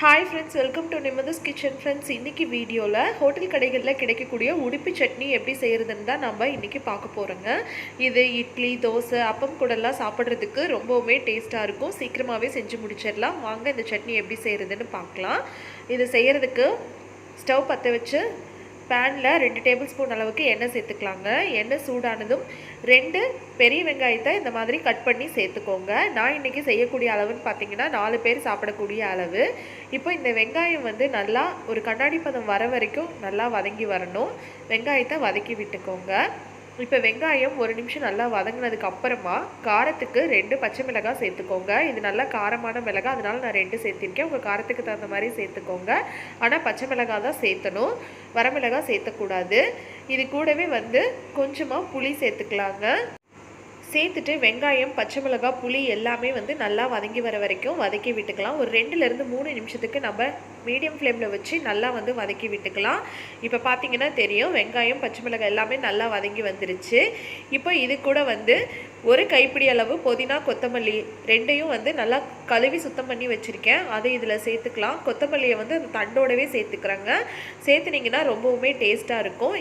Hi friends welcome to Nimithas kitchen friends இன்றைக்கி வீடியோவில் hotel கடைகளில் கிடைக்கக்கூடிய உடுப்பி சட்னி எப்படி செய்கிறதுன்னு தான் நம்ம இன்றைக்கி பார்க்க போகிறோங்க இது இட்லி தோசை அப்பம் கூடலாம் சாப்பிட்றதுக்கு ரொம்பவுமே டேஸ்ட்டாக இருக்கும். சீக்கிரமாகவே செஞ்சு முடிச்சிடலாம். வாங்க இந்த சட்னி எப்படி செய்கிறதுன்னு பார்க்கலாம். இது செய்கிறதுக்கு ஸ்டவ் பற்ற வச்சு பேனில் ரெண்டு டேபிள் ஸ்பூன் அளவுக்கு எண்ணெய் சேர்த்துக்கலாங்க. எண்ணெய் சூடானதும் ரெண்டு பெரிய வெங்காயத்தை இந்த மாதிரி கட் பண்ணி சேர்த்துக்கோங்க. நான் இன்றைக்கி செய்யக்கூடிய அளவுன்னு பார்த்தீங்கன்னா நாலு பேர் சாப்பிடக்கூடிய அளவு. இப்போ இந்த வெங்காயம் வந்து நல்லா ஒரு கண்ணாடி பதம் வர வரைக்கும் நல்லா வதங்கி வரணும். வெங்காயத்தை வதக்கி விட்டுக்கோங்க. இப்போ வெங்காயம் ஒரு நிமிஷம் நல்லா வதங்கினதுக்கு அப்புறமா காரத்துக்கு ரெண்டு பச்சை மிளகாய் சேர்த்துக்கோங்க. இது நல்லா காரமான மிளகாய் அதனால நான் ரெண்டு சேர்த்திருக்கேன். உங்கள் காரத்துக்கு தகுந்த மாதிரி சேர்த்துக்கோங்க. ஆனால் பச்சை மிளகாய் தான் சேர்த்தணும். வரமிளகாய் சேர்த்தக்கூடாது. இது கூடவே வந்து கொஞ்சமாக புளி சேர்த்துக்கலாங்க. சேர்த்துட்டு வெங்காயம் பச்சை மிளகாய் புளி எல்லாமே வந்து நல்லா வதங்கி வர வரைக்கும் வதக்கி விட்டுக்கலாம். ஒரு ரெண்டுலேருந்து மூணு நிமிஷத்துக்கு நம்ம மீடியம் ஃப்ளேமில் வச்சு நல்லா வந்து வதக்கி விட்டுக்கலாம். இப்போ பார்த்தீங்கன்னா தெரியும் வெங்காயம் பச்சை மிளகாய் எல்லாமே நல்லா வதங்கி வந்துருச்சு. இப்போ இது கூட வந்து ஒரு கைப்பிடி அளவு புதினா கொத்தமல்லி ரெண்டையும் வந்து நல்லா கழுவி சுத்தம் பண்ணி வச்சுருக்கேன். அதை இதில் சேர்த்துக்கலாம். கொத்தமல்லியை வந்து தண்டோடவே சேர்த்துக்கிறாங்க. சேர்த்துனீங்கன்னா ரொம்பவுமே டேஸ்ட்டாக இருக்கும்.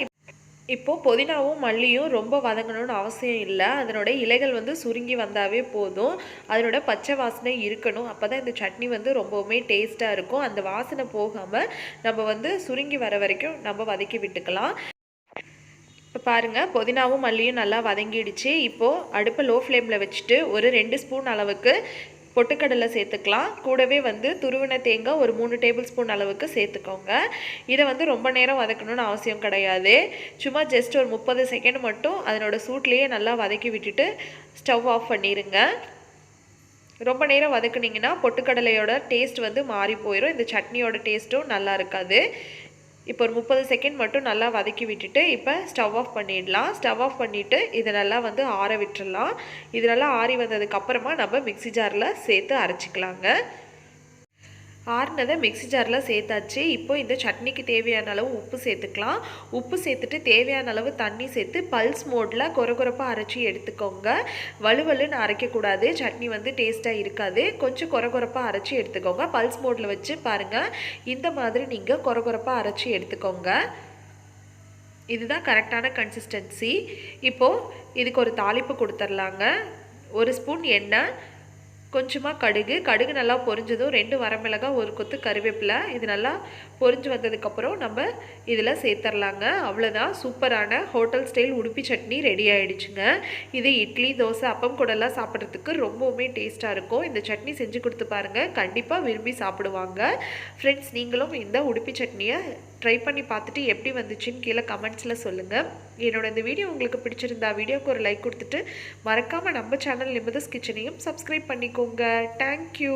இப்போது புதினாவும் மல்லியும் ரொம்ப வதங்கணும்னு அவசியம் இல்லை. அதனோட இலைகள் வந்து சுருங்கி வந்தாவே போதும். அதனோட பச்சை வாசனை இருக்கணும். அப்போ தான் இந்த சட்னி வந்து ரொம்பவுமே டேஸ்ட்டாக இருக்கும். அந்த வாசனை போகாமல் நம்ம வந்து சுருங்கி வர வரைக்கும் நம்ம வதக்கி விட்டுக்கலாம். இப்போ பாருங்கள் புதினாவும் மல்லியும் நல்லா வதங்கிடுச்சு. இப்போது அடுப்பை லோ ஃப்ளேமில் வச்சுட்டு ஒரு ரெண்டு ஸ்பூன் அளவுக்கு பொட்டுக்கடலை சேர்த்துக்கலாம். கூடவே வந்து துருவின தேங்காய் ஒரு மூணு டேபிள் ஸ்பூன் அளவுக்கு சேர்த்துக்கோங்க. இதை வந்து ரொம்ப நேரம் வதக்கணும்னு அவசியம் கிடையாது. சும்மா ஜஸ்ட் ஒரு முப்பது செகண்ட் மட்டும் அதனோட சூட்லேயே நல்லா வதக்கி விட்டுட்டு ஸ்டவ் ஆஃப் பண்ணிடுங்க ரொம்ப நேரம் வதக்குனிங்கன்னா பொட்டுக்கடலையோட டேஸ்ட் வந்து மாறி போயிடும் இந்த சட்னியோட டேஸ்ட்டும் நல்லா இருக்காது. இப்போ ஒரு முப்பது செகண்ட் மட்டும் நல்லா வதக்கி விட்டுட்டு இப்போ ஸ்டவ் ஆஃப் பண்ணிடலாம். ஸ்டவ் ஆஃப் பண்ணிவிட்டு இதை நல்லா வந்து ஆற விட்டுடலாம் இது நல்லா ஆறி வந்ததுக்கப்புறமா நம்ம மிக்சி ஜாரில் சேர்த்து அரைச்சிக்கலாங்க. ஆறுனதை மிக்சி ஜாரில் சேர்த்தாச்சு. இப்போ இந்த சட்னிக்கு தேவையான அளவு உப்பு சேர்த்துக்கலாம். உப்பு சேர்த்துட்டு தேவையான அளவு தண்ணி சேர்த்து பல்ஸ் மோடில் கொரகொரப்பாக அரைச்சி எடுத்துக்கோங்க. வலுவலுன்னு அரைக்கக்கூடாது. சட்னி வந்து டேஸ்ட்டாக இருக்காது. கொஞ்சம் கொரகொரப்பாக அரைச்சி எடுத்துக்கோங்க. பல்ஸ் மோடில் வச்சு பாருங்கள் இந்த மாதிரி நீங்கள் கொரகொரப்பாக அரைச்சி எடுத்துக்கோங்க. இதுதான் கரெக்டான கன்சிஸ்டன்சி. இப்போது இதுக்கு ஒரு தாளிப்பு கொடுத்துர்லாங்க. ஒரு ஸ்பூன் எண்ணெய் கொஞ்சமாக கடுகு. கடுகு நல்லா பொரிஞ்சதும் ரெண்டு வரமிளகாய் ஒரு கொத்து கருவேப்பிலை. இது நல்லா பொரிஞ்சு வந்ததுக்கப்புறம் நம்ம இதில் சேர்த்துர்லாங்க. அவ்வளோதான் சூப்பரான hotel style Udupi chutney ready ஆகிடுச்சுங்க இது இட்லி தோசை அப்பம் கூடலாம் சாப்பிட்றதுக்கு ரொம்பவுமே டேஸ்ட்டாக இருக்கும். இந்த சட்னி செஞ்சு கொடுத்து பாருங்கள் கண்டிப்பாக விரும்பி சாப்பிடுவாங்க. ஃப்ரெண்ட்ஸ் நீங்களும் இந்த உடுப்பி சட்னியை ட்ரை பண்ணி பார்த்துட்டு எப்படி வந்துச்சுன்னு கீழே கமெண்ட்ஸில் சொல்லுங்கள் என்னோட இந்த வீடியோ உங்களுக்கு பிடிச்சிருந்தா வீடியோக்கு ஒரு லைக் கொடுத்துட்டு மறக்காமல் நம்ம சேனல் நிமிதஸ் கிச்சனையும் சப்ஸ்கிரைப் பண்ணிக்கோங்க தேங்க்யூ